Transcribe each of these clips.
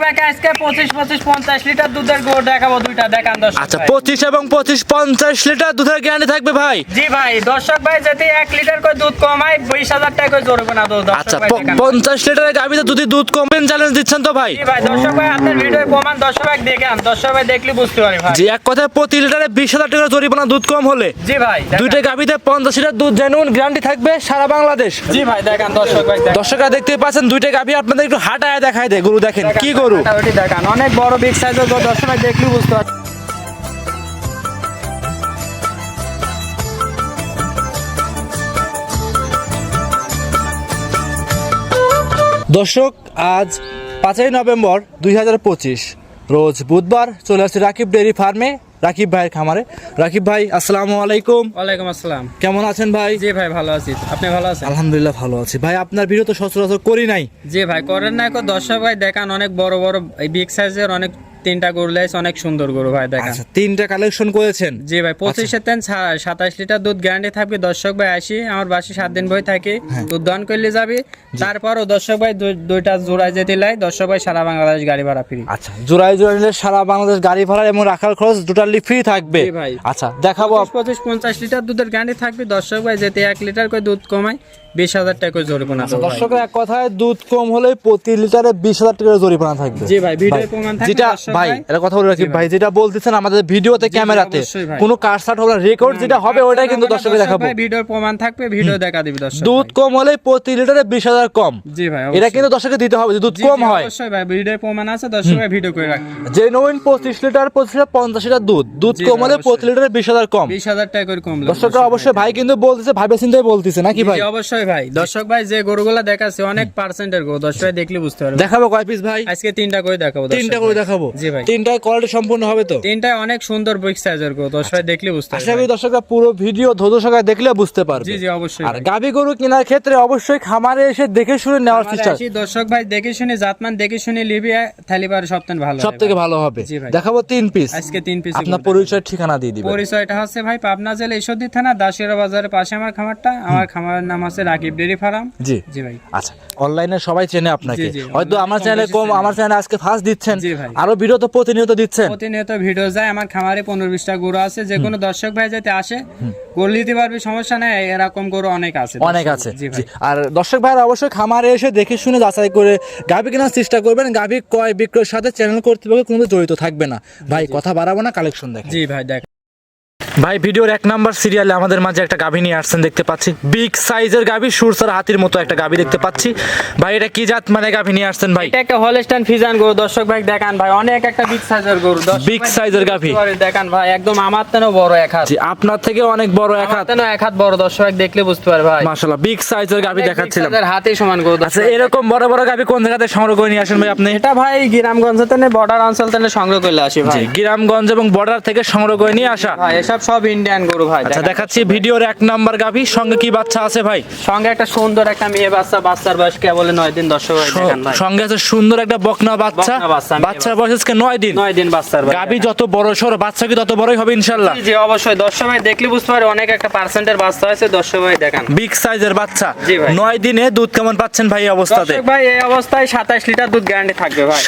ভাইকে আজকে পঁচিশ পঁচিশ পঞ্চাশ লিটার দুধের গরু দেখাবো দুইটা দেখান দর্শক আচ্ছা পঁচিশ এবং পঁচিশ পঞ্চাশ লিটার দুধের গ্যারান্টি থাকবে ভাই? জি ভাই দর্শক ভাই যদি এক লিটার করে দুধ কমায় বিশ হাজার টাকা করে জোরবে না দুধ আচ্ছা দর্শক ভাই প- দেখান। পঞ্চাশ লিটারের গাভিতে যদি দুধ কমবেন চ্যালেঞ্জ দিচ্ছেন তো ভাই? জি ভাই দর্শক ভাই আপনার ভিডিও প্রমাণ দর্শক ভাই দেখেন দর্শক ভাই দেখলে বুঝতে পারি ভাই। যে এক কথায় প্রতি লিটারে বিশ হাজার টাকা জরিমানা দুধ কম হলে। জি ভাই দুইটা গাভিতে পঞ্চাশ লিটার দুধ জেনুইন গ্যারান্টি থাকবে সারা বাংলাদেশ। জি ভাই দেখান দর্শক ভাই। দর্শকরা দেখতে পাচ্ছেন দুইটা গাভি আপনাদের একটু হাঁটায় দেখায় দেয় গরু দেখেন কি গরু ফাটাফাটি দেখান। অনেক বড় বিগ সাইজের গরু। দর্শক দেখলে বুঝতে পারছি দর্শক আজ পাঁচই নভেম্বর দুই হাজার পঁচিশ। রোজ বুধবার চলে আসছি রাকিব ডেয়ারি ফার্মে। রাকিব ভাইয়ের খামারে। রাকিব ভাই আসসালামু আলাইকুম। ওয়ালাইকুম আসসালাম। কেমন আছেন ভাই? জি ভাই ভালো আছি। আপনি ভালো আছেন? আলহামদুলিল্লাহ ভালো আছি। ভাই আপনার ভিডিও তো সচরাচর করি নাই। জি ভাই করেন না এখন দর্শক ভাই দেখান অনেক বড় বড় বিগ সাইজের অনেক তিনটা গরু লাইছে অনেক সুন্দর গরু ভাই দেখান। আচ্ছা তিনটা কালেকশন করেছেন? জি ভাই পঁচিশে তেন সাতাশ লিটার দুধ গ্যারান্টি থাকবে দর্শক ভাই আসি আমার বাসি সাত দিন বই থাকি দুধ দহন করলে যাবি। তারপরও দর্শক ভাই দুইটা জোড়ায় যেতে লাই দর্শক ভাই সারা বাংলাদেশ গাড়ি ভাড়া ফ্রি আচ্ছা জোড়ায় জোড়ায় নিলে সারা বাংলাদেশ গাড়ি ভাড়া এবং রাখার খরচ টোটালি ফ্রি থাকবে। ভাই। আচ্ছা দেখাবো পঁচিশ পঞ্চাশ লিটার দুধের গ্যারান্টি থাকবে দর্শক ভাই যেতে এক লিটার করে দুধ কমায় বিশ হাজার টাকা জরিমানা দেবো ভাই। এক কথায় দুধ কম হলে প্রতি লিটারে বিশ হাজার টাকা জরিমানা থাকবে। জি ভাই ভিডিও প্রমাণ যেটা ভাই। এটা কথা বলে রাখি ভাই। যেটা বলতেছেন আমাদের ভিডিওতে ক্যামেরাতে অবশ্যই। কোনো কারসাট হবে রেকর্ড যেটা হবে ওটাই কিন্তু দর্শকে দেখাবো। ভিডিওর প্রমাণ থাকবে ভিডিও দেখা দিবি দর্শক দুধ কম হলে প্রতি লিটারে বিশ হাজার কম। জি ভাই এটা কিন্তু দর্শকে দিতে হবে যে দুধ কম হয়। অবশ্যই ভাই ভিডিওর প্রমাণ আছে দর্শক ভিডিও করে রাখ যে নইন পঁচিশ লিটার পঁচিশ লিটার পঞ্চাশ লিটার দুধ। দুধ কম হলে প্রতি অবশ্যই। লিটারে বিশ হাজার কম। বিশ হাজার টাকা করে কম দর্শকরা অবশ্যই ভাই। কিন্তু বলতেছে ভাবে চিন্তে বলতেছে নাকি ভাই? জি, অবশ্যই ভাই দর্শক ভাই যে গরুগুলা দেখাচ্ছে অনেক পার্সেন্টের গরু। দর্শক ভাই দেখলে বুঝতে পারবে দেখাবো কয় পিস ভাই? আজকে তিনটা করে দেখাবো তিনটা করে দেখাবো। জি ভাই। তিনটায় কোয়ালিটি সম্পূর্ণ হবে তো? তিনটায় অনেক সুন্দর বিগ সাইজের গরু দর্শক ভাই দেখলে বুঝতে আশা করি দর্শকরা পুরো ভিডিও ধৈর্য সহকারে দেখলে বুঝতে পারবে। জি জি অবশ্যই আর। গাভী গরু কেনার ক্ষেত্রে অবশ্যই খামারে এসে দেখে শুনে নেওয়ার চেষ্টা। দর্শক ভাই দেখে শুনে জাতমান দেখে শুনে লিবি থালিবার সপ্তাহ ভালো সব থেকে ভালো হবে। জি ভাই। দেখাবো তিন পিস আজকে তিন পিস আপনার পরিচয় ঠিকানা দিয়ে দিবেন। পরিচয়টা হচ্ছে ভাই পাবনা জেলা ঈশ্বরদী থানা দাসিরা বাজারের পাশে আমার খামারটা। আমার খামারের নাম আছে রাকিব ডেরি ফার্ম জি। জি ভাই। আচ্ছা অনলাইনে সবাই চেনে আপনাকে। হয়তো আমার চ্যানেলে কম আমার চ্যানেলে আজকে ফার্স্ট দিচ্ছেন। ভাই। আরও ভিডিও তো প্রতিনিয়ত দিচ্ছেন। প্রতিনিয়ত ভিডিও যায় আমার খামারে পনেরো বিশটা গরু আছে। যে কোনো দর্শক ভাই যাতে আসে গরু নিতে পারবে সমস্যা নেই এরকম গরু অনেক আছে। অনেক আছে। আর দর্শক ভাইরা অবশ্যই খামারে এসে দেখে শুনে যাচাই করে গাভী কেনার চেষ্টা করবেন। গাভী ক্রয় বিক্রয়ের সাথে চ্যানেল কর্তৃপক্ষ কোনো জড়িত থাকবে না। ভাই কথা বাড়াবো না কালেকশন দেখেন জি ভাই দেখ ভাই ভিডিওর এক নাম্বার সিরিয়ালে আমাদের মাঝে একটা গাভী নিয়ে আসছেন দেখতে পাচ্ছি। বিগ সাইজের গাভী সুরসার হাতির মতো একটা গাভী দেখতে পাচ্ছি। ভাই এটা কি জাত মানে গাভী নিয়ে আসছেন ভাই? এটা একটা হলস্টাইন ফিজান গরু। দর্শক ভাই দেখান ভাই অনেক একটা বিগ সাইজের গরু। বিগ এর গাভী। দেখান ভাই একদম আমার তেনও বড় এক হাত। জি আপনার থেকে অনেক বড় এক হাত। তেনও এক হাত বড় দর্শক দেখলে বুঝতে পারবে ভাই। মাশাআল্লাহ বিগ সাইজের গাভী দেখাচ্ছিলাম। হাতে সমান গরু আচ্ছা এরকম বড় বড় গাভী কোন জায়গাতে সংগ্রহ করে নিয়ে আসেন ভাই আপনি? এটা ভাই গ্রামগঞ্জ থেকে বর্ডার অঞ্চল থেকে সংগ্রহ করে আসি ভাই। গ্রামগঞ্জ এবং বর্ডার থেকে সংগ্রহ করে নিয়ে আসা। ভাই এসব সব ইন্ডিয়ান গরু ভাই। আচ্ছা দেখাচ্ছি ভিডিওর এক নাম্বার গাভী সঙ্গে কি বাচ্চা আছে ভাই? সঙ্গে একটা সুন্দর একটা মেয়ে বাচ্চা বাচ্চার বয়স কেবল নয় দিন? দর্শক ভাই দেখান ভাই। সঙ্গে আছে সুন্দর একটা বকনা বাচ্চা। বকনা বাচ্চা, মেয়ে বাচ্চার বয়স আজকে নয় দিন। নয় দিন বাচ্চার গাভী যত বড় সড় বাচ্চা কি তত বড়ই হবে ইনশাল্লাহ? জি, জি অবশ্যই। দর্শক ভাই দেখলে বুঝতে পারে অনেক একটা পার্সেন্টের বাচ্চা আছে দর্শক ভাই দেখান। বিগ সাইজের বাচ্চা। জি দিনে দুধ কেমন পাচ্ছেন ভাই এই অবস্থাতে? ভাই এই অবস্থায় সাতাশ লিটার দুধ গ্যারান্টি থাকবে ভাই।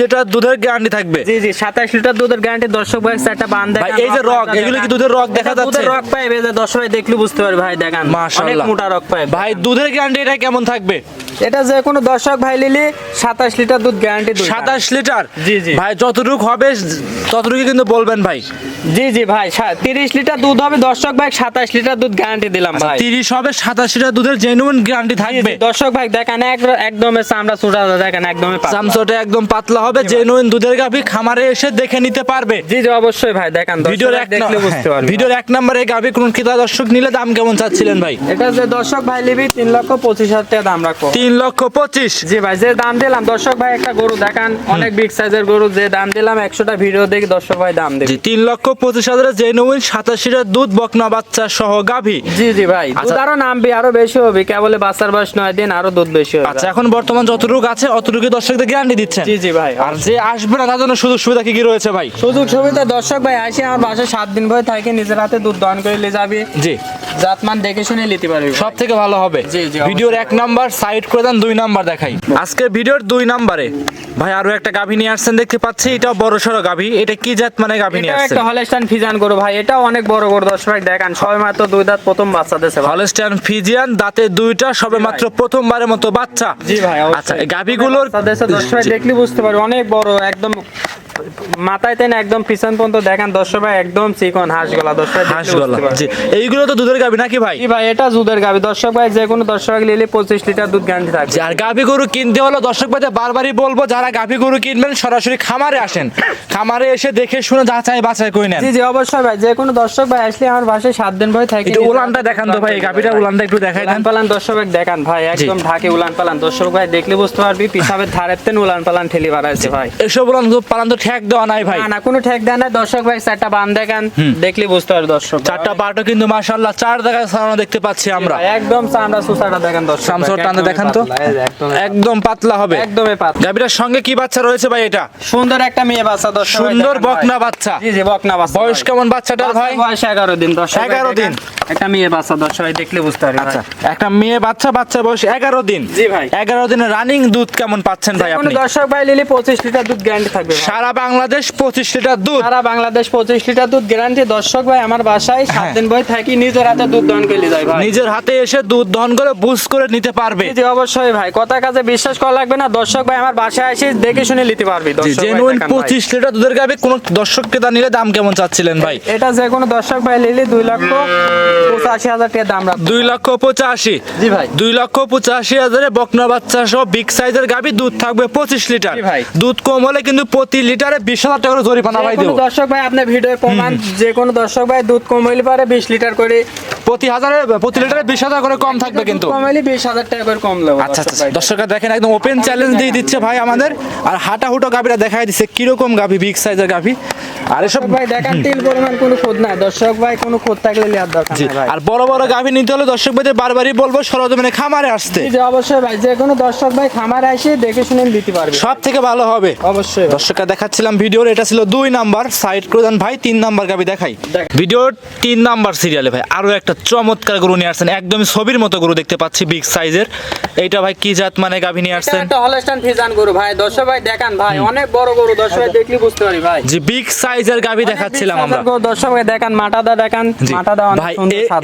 লিটার দুধের গ্যারান্টি থাকবে। জি লিটার দুধের গ্যারান্টি দর্শক ভাই একটা বান এই যে রক এগুলো কি দুধের রক দেখা যাচ্ছে। দুধের রক পাইবে যে দর্শক ভাই দেখলে বুঝতে পারবে ভাই দেখান। অনেক মোটা রক পাইবে। ভাই দুধের গ্যারান্টি এটা কেমন থাকবে? এটা যে কোনো দর্শক ভাই নিলে সাতাশ লিটার দুধ গ্যারান্টি সাতাশ লিটার? জি, জি। ভাই যতটুকু হবে ততটুকু কিন্তু বলবেন ভাই। জি জি ভাই তিরিশ লিটার দুধ হবে দর্শক ভাই সাতাশ লিটার দুধ গ্যারান্টি দিলাম ভাই। তিরিশ হবে সাতাশ লিটার দুধের জেনুইন গ্যারান্টি থাকবে। দর্শক ভাই দেখেন এক- একদমই চামড়া চূড়া দেখেন একদমই পাতলা। চামচটা একদম পাতলা হবে জেনুইন দুধের গাভী খামারে এসে দেখে নিতে পারবে। জি জি অবশ্যই ভাই দেখেন ভিডিওর এক দেখলে বুঝতে পারবে ভিডিওর এক নম্বরে গাভী কোন ক্রেতা দর্শক নিলে দাম কেমন চাচ্ছিলেন ভাই? এটা যে দর্শক ভাই নিবি তিন লক্ষ পঁচিশ হাজার টাকা দাম রাখো তিন লক্ষ পঁচিশ। জি ভাই যে দাম দিলাম দর্শক ভাই একটা গরু দেখান। অনেক বিগ সাইজের গরু যে দাম দিলাম একশোটা ভিডিও দেখি দর্শক ভাই দাম দিবি। জি তিন লক্ষ পঁচিশ হাজারের জেনুইন সাতাশি দুধ বকনা বাচ্চা সহ গাভী। জি জি ভাই দুধ আচ্ছা। আরও নামবি আরও বেশি হবে। কেবলে বাচ্চার বয়স নয় দিন আরও দুধ বেশি হবে। আচ্ছা এখন বর্তমান যতটুকু আছে অতটুকু দর্শকদের গ্যারান্টি দিচ্ছেন। জি জি ভাই আর যে আসবে না তার জন্য সুযোগ সুবিধা কি কি রয়েছে ভাই? সুযোগ সুবিধা দর্শক ভাই আসি আমার বাসায় সাত দিন ভয় থাকে নিজের হাতে দুধ দহন করে নিয়ে যাবি। জি। জাতমান দেখে শুনে নিতে পারবি সব থেকে ভালো হবে। জি, জি, ভিডিওর এক নাম্বার সাইড করে দেন দুই নাম্বার দেখাই। আজকে ভিডিওর দুই নাম্বারে। ভাই আরও একটা গাভী নিয়ে আসছেন দেখতে পাচ্ছি। এটা বড় সড়ো গাভী। এটা কি জাত মানে গাভী নিয়ে এটা আসছেন? একটা হলস্টাইন ফিজিয়ান গরু ভাই। এটা অনেক বড় গরু দর্শক ভাই দেখান। সবে মাত্র দুই দাঁত প্রথম বাচ্চা দিয়েছে ভাই। হলস্টাইন ফিজিয়ান দাঁতে দুইটা সবে মাত্র প্রথমবারের মতো বাচ্চা। জি ভাই আচ্ছা এই গাভীগুলোর দর্শক ভাই দেখলে বুঝতে পারবে অনেক বড় একদম মাথায় তেন একদম পিছন পর্যন্ত দেখান দর্শক ভাই একদম চিকন হাঁস গলা দর্শক ভাই হাঁস গলা জি। এইগুলো তো দুধের গাভী নাকি ভাই? ভাই এটা দুধের গাবি দর্শক ভাই যে কোনো দর্শক নিলে পঁচিশ লিটার দুধ গ্যারান্টি থাকবে। আর গাভী গরু কিনতে হলো দর্শক ভাইদের বারবারই বলব যারা গাভী গরু কিনবেন সরাসরি খামারে আসেন। খামারে এসে দেখে শুনে যাচাই বাছাই করে নেন। জি জি অবশ্যই ভাই। যে কোনো দর্শক ভাই আসলে আমার বাসায় সাত দিন ভাই থাকে একটু উলানটা দেখান তো ভাই এই গাভীটা উলানটা একটু দেখাই দেন। পালান দর্শক ভাই দেখান ভাই। একদম ঢাকে উলান পালান। দর্শক ভাই দেখলে বুঝতে পারবি পিছাবের ধারের তেন উলান পালান ঠেলি বাড়াইছে ভাই। এসব উলান পালান তো ঠেক দেওয়া নাই ভাই। না কোনো ঠেক দেয় না দর্শক ভাই চারটা বান দেখান দেখলে বুঝতে পারবে দর্শক চারটা বারোটা কিন্তু মাশাল্লাহ চার জায়গায় সারানো দেখতে পাচ্ছি আমরা। একদম চান্দা সুসাটা দেখেন দর্শক টান্দা একদমই দেখান তো। একদম পাতলা হবে। একদমই পাতলা। গাভীটার সঙ্গে কি বাচ্চা রয়েছে ভাই এটা? সুন্দর একটা মেয়ে বাচ্চা দর্শক সুন্দর বকনা বাচ্চা। জি জি বকনা বাচ্চা বয়স কেমন বাচ্চাটার ভাই? বয়স এগারো দিন দর্শক 11 দিন। একটা মেয়ে বাচ্চা দর্শক দেখলে বুঝতে পারবে আচ্ছা একটা মেয়ে বাচ্চা বাচ্চা বয়স এগারো দিন। জি ভাই। এগারো দিনের রানিং দুধ কেমন পাচ্ছেন ভাই আপনি? দর্শক ভাই নিলে পঁচিশ লিটার দুধ গ্যারান্টি থাকবে সারা বাংলাদেশ পঁচিশ লিটার দুধ। সারা বাংলাদেশ পঁচিশ লিটার দুধ গ্যারান্টি দর্শক ভাই আমার বাসায় সাত হ্যাঁ। দিন বই থাকি নিজের হাতে দুধ দহন করে যায় ভাই। নিজের হাতে এসে দুধ দহন করে বুঝ করে নিতে পারবে। জি, অবশ্যই ভাই কথা কাজে বিশ্বাস করা লাগবে না। দর্শক ভাই আমার বাসায় এসে দেখে শুনে নিতে পারবি। দর্শক ভাই জেনুইন পঁচিশ লিটার দুধের গাবে কোন দর্শক ক্রেতা নিলে দাম কেমন চাচ্ছিলেন ভাই? এটা যে কোনো দর্শক ভাই নিলে দুই লক্ষ পঁচাশি হাজার টাকা দাম রাখবে। দুই লক্ষ পঁচাশি। জি ভাই। দুই লক্ষ পঁচাশি হাজারে বকনা বাচ্চা সহ বিগ সাইজের গাবি দুধ থাকবে পঁচিশ লিটার। ভাই। দুধ কম হলে কিন্তু প্রতি লিটারে বিশ হাজার টাকা করে জরিমানা ভাই দেবো। দর্শক ভাই আপনার ভিডিও প্রমাণ যে কোনো দর্শক ভাই দুধ কম হইলে পারে বিশ লিটার করে। প্রতি হাজারে প্রতি লিটারে বিশ হাজার করে কম থাকবে কিন্তু। কমাইলে বিশ হাজার টাকা করে কম লাগবে আচ্ছা আচ্ছা ভাই। দর্শকরা দেখেন একদম ওপেন চ্যালেঞ্জ দিয়ে দিচ্ছে ভাই আমাদের। আর হাঁটা হুটো গাভিটা দেখাই দিচ্ছে কীরকম গাভি বিগ সাইজের গাভি? আর এসব ভাই দেখান তিল পরিমাণ কোনো খোঁজ নাই। দর্শক ভাই কোনো খোঁজ থাকলে লিয়ার দরকার নাই আর বড় বড় গাভি নিতে হলে দর্শক ভাইদের বারবারই বলব সরজমিনে খামারে আসতে। জি, জি, অবশ্যই ভাই যে কোনো দর্শক ভাই খামারে এসে দেখে শুনে দিতে পারবে। সব থেকে ভালো হবে। অবশ্যই। দর্শকরা দেখাচ্ছিলাম ভিডিওর এটা ছিল দুই নাম্বার সাইড ভাই তিন নাম্বার গাবি দেখাই। ভিডিওর তিন নাম্বার সিরিয়ালে ভাই আরও একটা চমৎকার গরু নিয়ে আসছেন একদমই ছবির মতো গরু দেখতে পাচ্ছি বিগ সাইজের। এইটা ভাই কি জাত মানে গাভি নিয়ে আসছেন? একটা হলস্টাইন ফিজান গরু ভাই দর্শক ভাই দেখান ভাই অনেক বড় গরু দর্শক ভাই দেখলে বুঝতে পারি ভাই। যে বিগ সাইজের গাভি দেখাচ্ছিলাম আমরা। দর্শক দেখান মাটাদা দেখান মাটাদা ভাই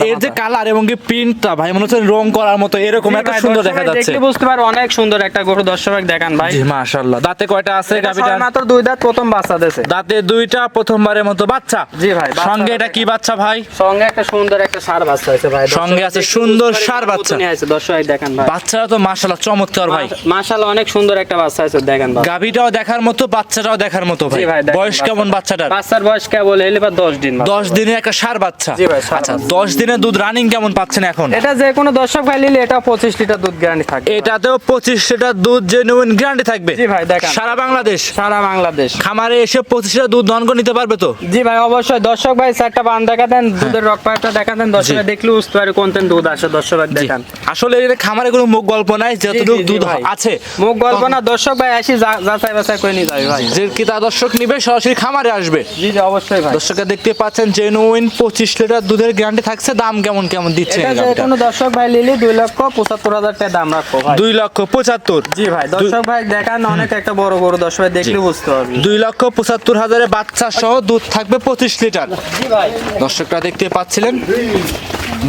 এর যে কালার এবং কি প্রিন্টটা ভাই মনে হচ্ছে রং করার মতো এরকম এত সুন্দর দেখা যাচ্ছে। দেখলে বুঝতে পারো অনেক সুন্দর একটা গরু দর্শক ভাই দেখান ভাই। জি মাশাআল্লাহ। দাঁতে কয়টা আছে গাভিটা মাত্র দুই দাঁত প্রথম বাচ্চা দিয়েছে দাঁতে দুইটা প্রথমবারের মতো বাচ্চা? জি ভাই, সঙ্গে এটা কি বাচ্চা ভাই? সঙ্গে একটা সুন্দর একটা সার বাচ্চা আছে ভাই সঙ্গে আছে সুন্দর আমার বাচ্চা। মতনই আছে দর্শক দেখান ভাই। বাচ্চারা তো মাশাআল্লাহ চমৎকার ভাই। মাশাআল্লাহ অনেক সুন্দর একটা বাচ্চা আছে দেখেন ভাই। গাভিটাও দেখার মতো বাচ্চাটাও দেখার মতো ভাই। বয়স কেমন বাচ্চার বয়স কেবল বা দশ দিন দশ দিনে একটা সার বাচ্চা? আচ্ছা দশ দিনে দুধ রানিং কেমন পাচ্ছেন এখন? এটা যে কোনো দর্শক ভাই নিলে এটা পঁচিশ লিটার দুধ গ্যারান্টি থাকবে এটাতেও পঁচিশ লিটার দুধ জেনুইন গ্যারান্টি থাকবে? জি ভাই, দেখান। সারা বাংলাদেশ? সারা বাংলাদেশ। খামারে এসে পঁচিশ লিটার দুধ করে নিতে পারবে তো? জি ভাই অবশ্যই। দর্শক ভাই চারটা বান দেখা দেন দুধের রক পাইপটা দেখা দেন দর্শক ভাই দেখলে বুঝতে পারে কোন দুধ আসে। দর্শক। দেখান। আসলে এর খামারে কোনো মুখ গল্প নাই যতটুকু জি, দুধ ভাই। আছে। মুখ গল্প না দর্শক ভাই আসি যাচাই বাছাই করে নিয়ে যাবে ভাই। যে কি তা দর্শক নিবে সরাসরি খামারে আসবে জি জি অবশ্যই ভাই। দর্শকরা দেখতে পাচ্ছেন জেনুইন পঁচিশ লিটার দুধের গ্যারান্টি থাকছে দাম কেমন কেমন দিচ্ছে এটা যে কোনো দর্শক ভাই নিলে দুই লক্ষ পঁচাত্তর হাজার টাকা দাম রাখব ভাই। দুই লক্ষ পঁচাত্তর। জি ভাই দর্শক ভাই দেখান অনেক একটা বড় বড় দর্শক ভাই দেখলে বুঝতে পারবি দুই লক্ষ পঁচাত্তর হাজারে বাচ্চা সহ দুধ থাকবে পঁচিশ লিটার। জি ভাই। দর্শকরা দেখতে পাচ্ছিলেন।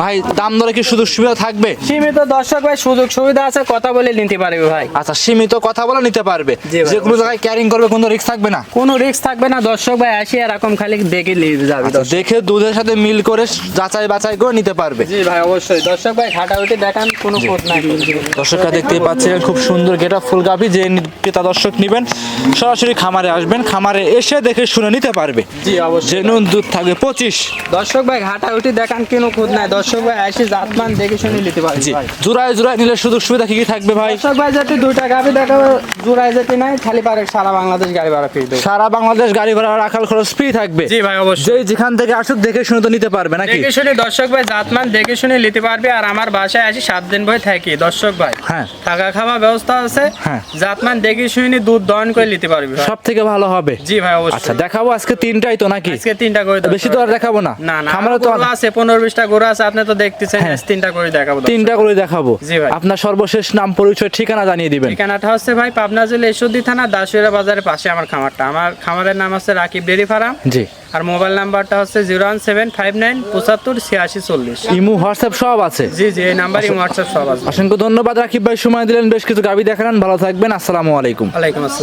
ভাই দাম দরে কি সুযোগ সুবিধা থাকবে? সীমিত দর্শক ভাই সুযোগ সুবিধা আছে কথা বলে নিতে পারবে ভাই। আচ্ছা সীমিত কথা বলে নিতে পারবে। যে কোনো জায়গায় ক্যারিং করবে কোনো রিস্ক থাকবে না? কোনো রিস্ক থাকবে না দর্শক ভাই আসি এরকম খালি দেখে নিয়ে যাবে আচ্ছা, দেখে দুধের সাথে মিল করে যাচাই বাছাই করে নিতে পারবে। জি ভাই অবশ্যই। দর্শক ভাই ঘাটাঘাটি দেখান কোনো খোঁজ নাই। দর্শকরা দেখতেই পাচ্ছিলেন খুব সুন্দর গেটা ফুল গাভি যে ক্রেতা দর্শক নেবেন সরাসরি খামারে আসবেন খামারে এসে দেখে শুনে নিতে পারবে। জি অবশ্যই। জেনুন দুধ থাকবে পঁচিশ। দর্শক ভাই ঘাটাঘাটি দেখান কোনো খোঁজ নাই। দর্শক ভাই আসি জাতমান দেখে শুনে নিতে পারবে জি। জোড়ায় জোড়ায় নিলে সুযোগ সুবিধা কি কি থাকবে ভাই? দর্শক ভাই যাতে দুইটা গাবি দেখাবো জোড়ায় যেতে নাই খালি পারে সারা বাংলাদেশ গাড়ি ভাড়া ফিরে সারা বাংলাদেশ গাড়ি ভাড়া রাখাল খরচ ফ্রি থাকবে। জি ভাই অবশ্যই। যে যেখান থেকে আসুক দেখে শুনে তো নিতে পারবে নাকি? দেখে শুনে দর্শক ভাই জাতমান দেখে শুনে নিতে পারবে। আর আমার বাসায় আসি সাত দিন ভাই থাকি। দর্শক ভাই হ্যাঁ। থাকা খাওয়া ব্যবস্থা আছে। হ্যাঁ। জাতমান দেখে শুনে দুধ দহন করে নিতে পারবি। সব থেকে ভালো হবে। জি ভাই অবশ্যই। আচ্ছা দেখাবো আজকে তিনটাই তো নাকি? আজকে তিনটা করে বেশি তো আর দেখাবো না। না না আরও তো আছে পনেরো বিশটা গরু আছে আপনি তো দেখতেছেন হ্যাঁ। তিনটা করে দেখাবো তিনটা করে দেখাবো। জি ভাই। আপনার সর্বশেষ নাম পরিচয় ঠিকানা জানিয়ে দিবেন। ঠিকানাটা হচ্ছে ভাই পাবনা জেলা ঈশ্বরদী থানা দাসুরা বাজারের পাশে আমার খামারটা। আমার খামারের নাম হচ্ছে রাকিব ডেরি ফার্ম। জি। আর মোবাইল নাম্বারটা হচ্ছে zero one seven five nine পঁচাত্তর ছিয়াশি চল্লিশ। ইমু হোয়াটসঅ্যাপ সব আছে? জি জি এই নাম্বার ইমু হোয়াটসঅ্যাপ সব আছে। অসংখ্য ধন্যবাদ রাকিব ভাই সময় দিলেন বেশ কিছু গাবি দেখালেন। ভালো থাকবেন আসসালামু আলাইকুম। আলাইকুম আসসালাম।